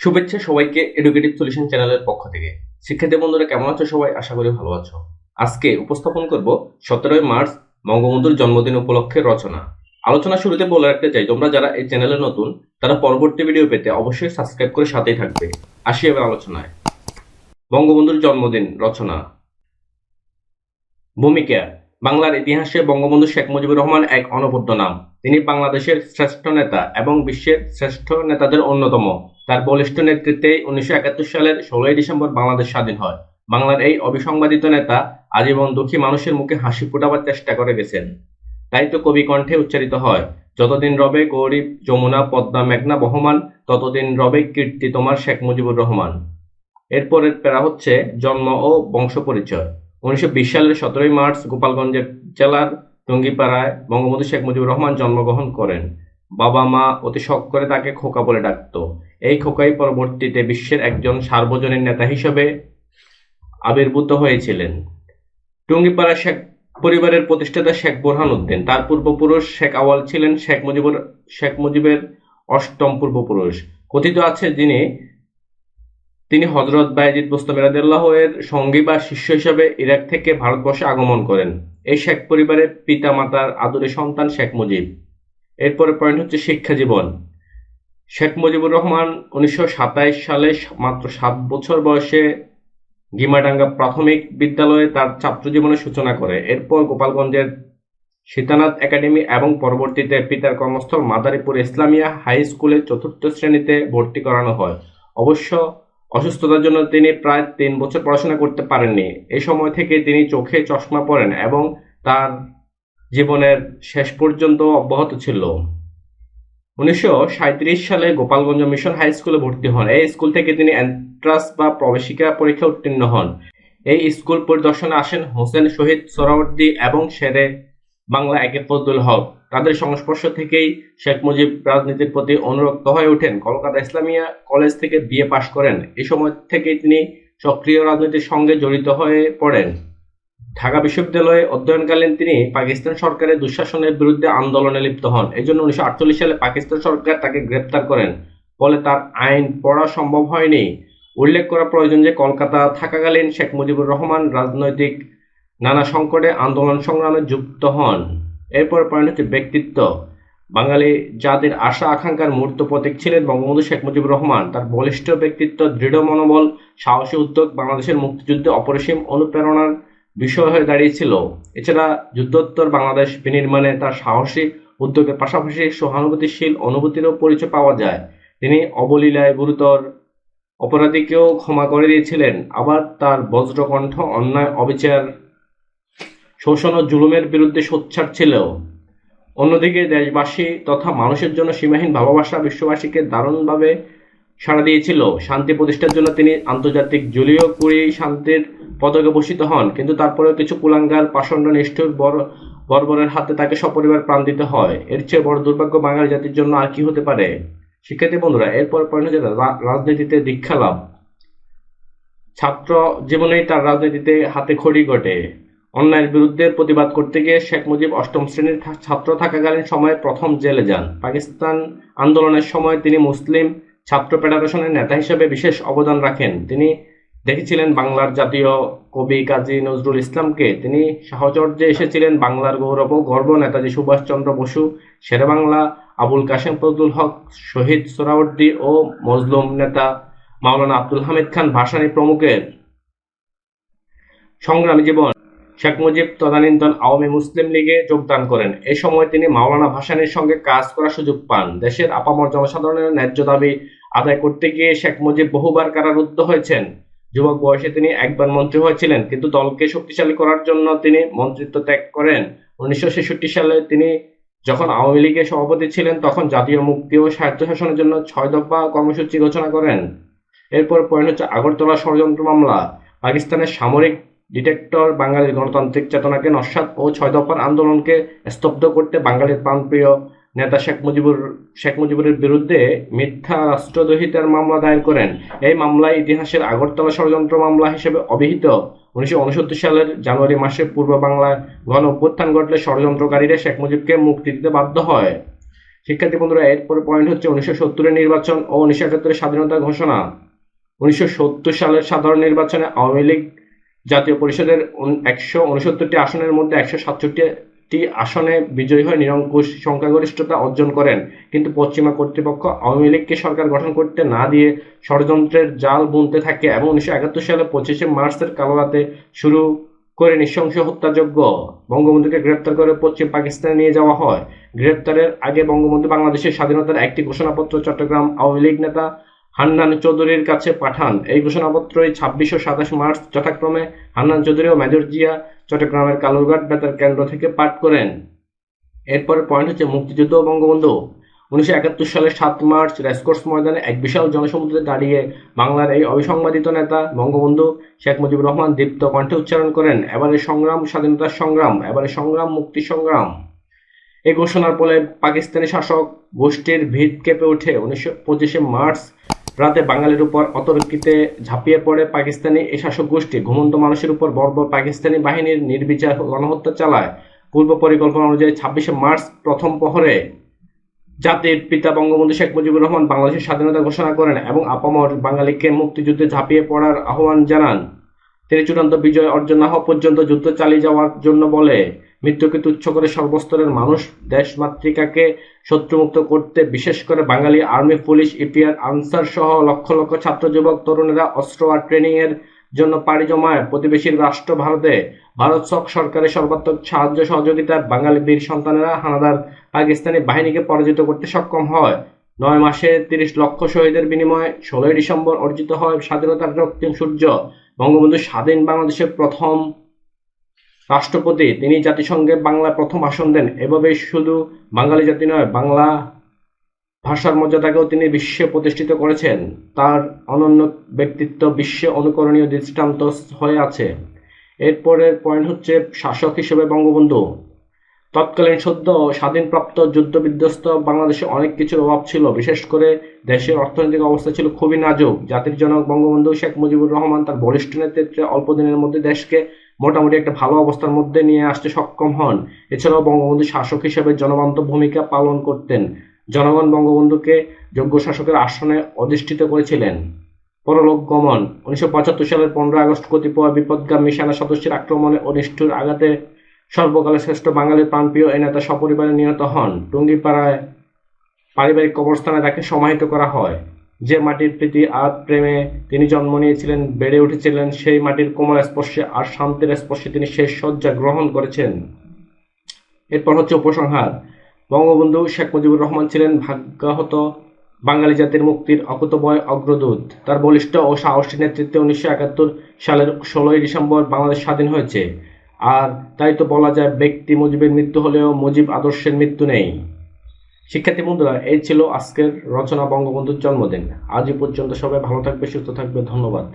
শুভেচ্ছা সবাইকে educative solution চ্যানেলের পক্ষ থেকে। শিক্ষার্থী বন্ধুরা, কেমন আছো সবাই? আশা করি ভালো আছো। আজকে উপস্থাপন করব সতেরোই মার্চ বঙ্গবন্ধুর জন্মদিন উপলক্ষে রচনা। আলোচনা শুরুতে বলে রাখতে চাই, তোমরা যারা এই চ্যানেলে নতুন, তারা পরবর্তী ভিডিও পেতে অবশ্যই সাবস্ক্রাইব করে সাথেই থাকবে। আসি এবার আলোচনায়। বঙ্গবন্ধুর জন্মদিন রচনা। ভূমিকা। বাংলার ইতিহাসে বঙ্গবন্ধু শেখ মুজিবুর রহমান এক অনবদ্য নাম। তিনি বাংলাদেশের শ্রেষ্ঠ নেতা এবং বিশ্বের শ্রেষ্ঠ নেতাদের অন্যতম। তার বলিষ্ঠ নেতৃত্বে উনিশশো একাত্তর সালের ষোলোই ডিসেম্বর বাংলাদেশ স্বাধীন হয়। বাংলার এই অবিসংবাদিত নেতা আজীবন দুঃখী মানুষের মুখে হাসি ফোটাবার চেষ্টা করে গেছেন। তাই তো কবি কণ্ঠে উচ্চারিত হয়, যতদিন রবে গৌরীব যমুনা, পদ্মা, মেঘনা বহমান, ততদিন রবে কীর্তি তোমার শেখ মুজিবুর রহমান। এরপরের প্যারা হচ্ছে জন্ম ও বংশ পরিচয়। উনিশশো বিশ সালের সতেরোই মার্চ গোপালগঞ্জের জেলার টঙ্গিপাড়ায় বঙ্গবন্ধু শেখ মুজিবুর রহমান জন্মগ্রহণ করেন। বাবা মা অতি শখ করে তাকে খোকা বলে ডাকত। এই খোকাই পরবর্তীতে বিশ্বের একজন সার্বজনীন নেতা হিসেবে আবির্ভূত হয়েছিলেন। টুঙ্গিপাড়া শেখ, পরিবারের প্রতিষ্ঠাতা শেখ বোরহান উদ্দিন, তার পূর্বপুরুষ শেখ আওয়াল ছিলেন শেখ মুজিবুর, শেখ মুজিবের অষ্টম পূর্বপুরুষ। কথিত আছে যিনি, তিনি হজরত বায়েজিদ বুস্তামি এর সঙ্গী বা শিষ্য হিসাবে ইরাক থেকে ভারতবর্ষে আগমন করেন। এই শেখ পরিবারের পিতা মাতার আদরের সন্তান শেখ মুজিব। এরপরে পয়েন্ট হচ্ছে শিক্ষা জীবন। শেখ মুজিবুর রহমান উনিশশো সালে মাত্র সাত বছর বয়সে গিমাডাঙ্গা প্রাথমিক বিদ্যালয়ে তার ছাত্র জীবনের সূচনা করে। এরপর গোপালগঞ্জের সীতানাথ একাডেমি এবং পরবর্তীতে পিতার কর্মস্থল মাদারীপুর ইসলামিয়া হাই স্কুলে চতুর্থ শ্রেণীতে ভর্তি করানো হয়। অবশ্য অসুস্থতার জন্য তিনি প্রায় তিন বছর পড়াশোনা করতে পারেননি। এই সময় থেকে তিনি চোখে চশমা পরেন এবং তার জীবনের শেষ পর্যন্ত অব্যাহত ছিল। উনিশশো সাঁইত্রিশ সালে গোপালগঞ্জ মিশন হাই স্কুলে ভর্তি হন। এই স্কুল থেকে তিনি এন্ট্রান্স বা প্রবেশিকা পরীক্ষা উত্তীর্ণ হন। এই স্কুল পরিদর্শনে আসেন হোসেন শহীদ সোহরাওয়ার্দী এবং শেরে বাংলা একে ফজলুল হক। তাদের সংস্পর্শ থেকেই শেখ মুজিব রাজনীতির প্রতি অনুরক্ত হয়ে ওঠেন। কলকাতা ইসলামিয়া কলেজ থেকে বিএ পাশ করেন। এই সময় থেকেই তিনি সক্রিয় রাজনীতির সঙ্গে জড়িত হয়ে পড়েন। ঢাকা বিশ্ববিদ্যালয়ে অধ্যয়নকালীন তিনি পাকিস্তান সরকারের দুঃশাসনের বিরুদ্ধে আন্দোলনে লিপ্ত হন। এই জন্য উনিশশো সালে পাকিস্তান সরকার তাকে গ্রেপ্তার করেন। ফলে তার আইন পড়া সম্ভব হয়নি। উল্লেখ করা প্রয়োজন যে কলকাতা থাকাকালীন শেখ মুজিবুর রহমান রাজনৈতিক নানা সংকটে আন্দোলন সংগ্রামে যুক্ত হন। এরপর হচ্ছে ব্যক্তিত্ব। বাঙালি জাতির আশা আকাঙ্ক্ষার মূর্ত প্রতীক ছিলেন বঙ্গবন্ধু শেখ মুজিবুর রহমান। তার বলিষ্ঠ ব্যক্তিত্ব, দৃঢ় মনোবল, সাহসী উদ্যোগ, বাংলাদেশের মুক্তিযুদ্ধে অপরিসীম অনুপ্রেরণার বিষয় হয়ে দাঁড়িয়েছিল। এছাড়া যুদ্ধোত্তর বাংলাদেশ বিনির্মাণে তার সাহসী উদ্যোগের পাশাপাশি সহানুভূতিশীল অনুভূতিরও পরিচয় পাওয়া যায়। তিনি অবলীলায় গুরুতর অপরাধীকেও ক্ষমা করে দিয়েছিলেন। আবার তার বজ্রকণ্ঠ, অন্যায়, অবিচার, শোষণ ও জুলুমের বিরুদ্ধে সোচ্চার ছিল অন্যদিকে দেশবাসী তথা মানুষের জন্য সীমাহীন ভালোবাসা বিশ্ববাসীকে দারুণভাবে সাড়া দিয়েছিল। শান্তি প্রতিষ্ঠার জন্য তিনি আন্তর্জাতিক জলীয় কুড়ি শান্তির পদকে ভূষিত হন, কিন্তু তারপরেও কিছু কুলাঙ্গার পাষণ্ড নিষ্ঠুর বর্বরের হাতে তাকে সপরিবার প্রাণ দিতে হয়। এর চেয়ে বড় দুর্ভাগ্য বাঙালি জাতির জন্য আর কি হতে পারে? শিক্ষার্থী বন্ধুরা, এরপর পয়েন্ট হচ্ছে রাজনীতিতে দীক্ষা লাভ। ছাত্র জীবনেই তার রাজনীতিতে হাতে খড়ি ঘটে। অন্যায়ের বিরুদ্ধে প্রতিবাদ করতে গিয়ে শেখ মুজিব অষ্টম শ্রেণির ছাত্র থাকাকালীন সময়ে প্রথম জেলে যান। পাকিস্তান আন্দোলনের সময় তিনি মুসলিম ছাত্র ফেডারেশনের নেতা হিসেবে বিশেষ অবদান রাখেন। তিনি দেখেছিলেন বাংলার জাতীয় কবি কাজী নজরুল ইসলামকে। তিনি সাহচর্যে এসেছিলেন বাংলার গৌরব ও গর্ব নেতাজি সুভাষচন্দ্র বসু, শেরেবাংলা, আবুল কাশেম ফজলুল হক, শহীদ সোরাউদ্দি ও মজলুম নেতা মাওলানা আব্দুল হামিদ খান ভাসানী প্রমুখের সংগ্রামী জীবন। শেখ মুজিব তদানীন্তন আওয়ামী মুসলিম লীগে যোগদান করেন। এ সময় তিনি মাওলানা ভাসানীর সঙ্গে কাজ করার সুযোগ পান। দেশের আপামর জনসাধারণের ন্যায্য দাবি আদায় করতে গিয়ে শেখ মুজিব বহুবার কারারুদ্ধ হয়েছেন। যুবক বয়সে তিনি একবার মন্ত্রী হয়েছিলেন, কিন্তু দলকে শক্তিশালী করার জন্য তিনি মন্ত্রিত্ব ত্যাগ করেন। উনিশশো ছেষট্টি সালে তিনি যখন আওয়ামী লীগের সভাপতি ছিলেন, তখন জাতীয় মুক্তি ও স্বায়ত্তশাসনের জন্য ছয় দফা কর্মসূচি ঘোষণা করেন। এরপর পয়েন্ট হচ্ছে আগরতলা ষড়যন্ত্র মামলা। পাকিস্তানের সামরিক ডিটেক্টর বাঙালির গণতান্ত্রিক চেতনাকে নস্বাত ও ছয় দফার আন্দোলনকে স্তব্ধ করতে বাঙালির প্রাণপ্রিয় নেতা শেখ মুজিবুর, শেখ মুজিবুরের বিরুদ্ধে মিথ্যা রাষ্ট্রদ্রোহিতার মামলা দায়ের করেন। এই মামলায় ইতিহাসের আগরতলা ষড়যন্ত্র মামলা হিসেবে অভিহিত। উনিশশো সালের জানুয়ারি মাসে পূর্ব বাংলায় গণ অভ্যুত্থান ঘটলে ষড়যন্ত্রকারীরা শেখ মুজিবকে মুক্তি দিতে বাধ্য হয়। শিক্ষার্থী বন্ধুরা, এরপরে পয়েন্ট হচ্ছে উনিশশো সত্তরের নির্বাচন ও উনিশশো একাত্তরের স্বাধীনতা ঘোষণা। উনিশশো সত্তর সালের সাধারণ নির্বাচনে আওয়ামী লীগ জাতীয় পরিষদের একশো উনসত্তরটি আসনের মধ্যে একশো সাতষট্টি আসনে বিজয়ী হয়ে নিরঙ্কুশ সংখ্যাগরিষ্ঠতা অর্জন করেন। কিন্তু পশ্চিমা কর্তৃপক্ষ আওয়ামী লীগকে সরকার গঠন করতে না দিয়ে ষড়যন্ত্রের জাল বুনতে থাকে এবং উনিশশো একাত্তর সালে পঁচিশে মার্চের কালো রাতে শুরু করে নৃশংস হত্যাযজ্ঞ বঙ্গবন্ধুকে গ্রেপ্তার করে পশ্চিম পাকিস্তানে নিয়ে যাওয়া হয়। গ্রেপ্তারের আগে বঙ্গবন্ধু বাংলাদেশের স্বাধীনতার একটি ঘোষণাপত্র চট্টগ্রাম আওয়ামী লীগ নেতা হান্নান চৌধুরীর কাছে পাঠান। এই ঘোষণাপত্রই ছাব্বিশ ও সাতাশ মার্চ যথাক্রমে হান্নান চৌধুরী ও মেজর জিয়া চট্টগ্রামের কালুরঘাট বেতার কেন্দ্র থেকে পাঠ করেন। এরপরের পয়েন্ট হচ্ছে মুক্তিযুদ্ধ বঙ্গবন্ধু। উনিশশো একাত্তর সালের সাত মার্চ রেসকোর্স ময়দানে এক বিশাল জনসমুদ্রে দাঁড়িয়ে বাংলার এই অবিসংবাদিত নেতা বঙ্গবন্ধু শেখ মুজিবুর রহমান দীপ্ত কণ্ঠে উচ্চারণ করেন এবারে সংগ্রাম, স্বাধীনতার সংগ্রাম এবারে সংগ্রাম মুক্তি সংগ্রাম। এই ঘোষণার ফলে পাকিস্তানি শাসক গোষ্ঠীর ভিত কেঁপে ওঠে। উনিশশো পঁচিশে মার্চ রাতে বাঙালির উপর অতর্কিতে ঝাঁপিয়ে পড়ে পাকিস্তানি এই শাসক গোষ্ঠী। ঘুমন্ত মানুষের উপর বর্বর পাকিস্তানি বাহিনীর নির্বিচার গণহত্যা চালায়। পূর্ব পরিকল্পনা অনুযায়ী ছাব্বিশে মার্চ প্রথম প্রহরে জাতির পিতা বঙ্গবন্ধু শেখ মুজিবুর রহমান বাংলাদেশের স্বাধীনতা ঘোষণা করেন এবং আপামর বাঙালিকে মুক্তিযুদ্ধে ঝাঁপিয়ে পড়ার আহ্বান জানান। তিনি চূড়ান্ত বিজয় অর্জন না হওয়া পর্যন্ত যুদ্ধ চালিয়ে যাওয়ার জন্য বলে মৃত্যুকে তুচ্ছ করে সর্বস্তরের মানুষ দেশ মাতৃকাকে শত্রুমুক্ত করতে, বিশেষ করে Bengali army, police, EPR, Ansar সহ লক্ষ লক্ষ ছাত্র, যুবক, তরুণেরা অস্ত্র আর ট্রেনিং এর জন্য পাড়ি জমায়। প্রতিবেশীর রাষ্ট্র ভারতে ভারত সরকারের সর্বাত্মক সাহায্য সহযোগিতায় বাঙালি বীর সন্তানেরা হানাদার পাকিস্তানি বাহিনীকে পরাজিত করতে সক্ষম হয়। নয় মাসে তিরিশ লক্ষ শহীদের বিনিময়ে ষোলোই ডিসেম্বর অর্জিত হয় স্বাধীনতার রক্তিম সূর্য। বঙ্গবন্ধু স্বাধীন বাংলাদেশের প্রথম রাষ্ট্রপতি, তিনি জাতিসংঘে বাংলা প্রথম ভাষণ দেন। এভাবে শুধু বাঙালি জাতি নয়, বাংলা ভাষার মর্যাদাকেও তিনি বিশ্বে প্রতিষ্ঠিত করেছেন। তার অনন্য ব্যক্তিত্ব বিশ্বে অনুকরণীয় দৃষ্টান্ত হয়ে আছে। এরপরের পয়েন্ট হচ্ছে শাসক হিসেবে বঙ্গবন্ধু। তৎকালীন সদ্য স্বাধীনপ্রাপ্ত যুদ্ধ বিধ্বস্ত বাংলাদেশে অনেক কিছুর অভাব ছিল। বিশেষ করে দেশের অর্থনৈতিক অবস্থা ছিল খুবই নাজুক। জাতির জনক বঙ্গবন্ধু শেখ মুজিবুর রহমান তার বলিষ্ঠ নেতৃত্বে অল্প দিনের মধ্যে দেশকে মোটামুটি একটা ভালো অবস্থার মধ্যে নিয়ে আসতে সক্ষম হন। এছাড়াও বঙ্গবন্ধু শাসক হিসেবে জনবান্ত ভূমিকা পালন করতেন। জনগণ বঙ্গবন্ধুকে যোগ্য শাসকের আসনে অধিষ্ঠিত করেছিলেন। পরলোক গমন, উনিশশো সালের পনেরো আগস্ট কতিপয় বিপদগামী সেনা সদস্যের আক্রমণে ও নিষ্ঠুর আঘাতে সর্বকালের শ্রেষ্ঠ বাঙালির প্রাণপ্রিয় এই নেতা সপরিবারে নিহত হন। টুঙ্গিপাড়ায় পারিবারিক কবরস্থানে তাকে সমাহিত করা হয়। যে মাটির প্রীতি আর প্রেমে তিনি জন্ম নিয়েছিলেন, বেড়ে উঠেছিলেন, সেই মাটির কোমল স্পর্শে আর শান্তির স্পর্শে তিনি শেষ শয্যা গ্রহণ করেছেন। এরপর হচ্ছে উপসংহার। বঙ্গবন্ধু শেখ মুজিবুর রহমান ছিলেন ভাগ্যাহত বাঙালি জাতির মুক্তির অকুতবয় অগ্রদূত। তার বলিষ্ঠ ও সাহসী নেতৃত্বে উনিশশো একাত্তর সালের ষোলোই ডিসেম্বর বাংলাদেশ স্বাধীন হয়েছে। আর তাই তো বলা যায়, ব্যক্তি মুজিবের মৃত্যু হলেও মুজিব আদর্শের মৃত্যু নেই। শিক্ষার্থী বন্ধুরা, এই ছিল আজকের রচনা বঙ্গবন্ধুর জন্মদিন। আজ পর্যন্ত সবাই ভালো থাকবে, সুস্থ থাকবে। ধন্যবাদ।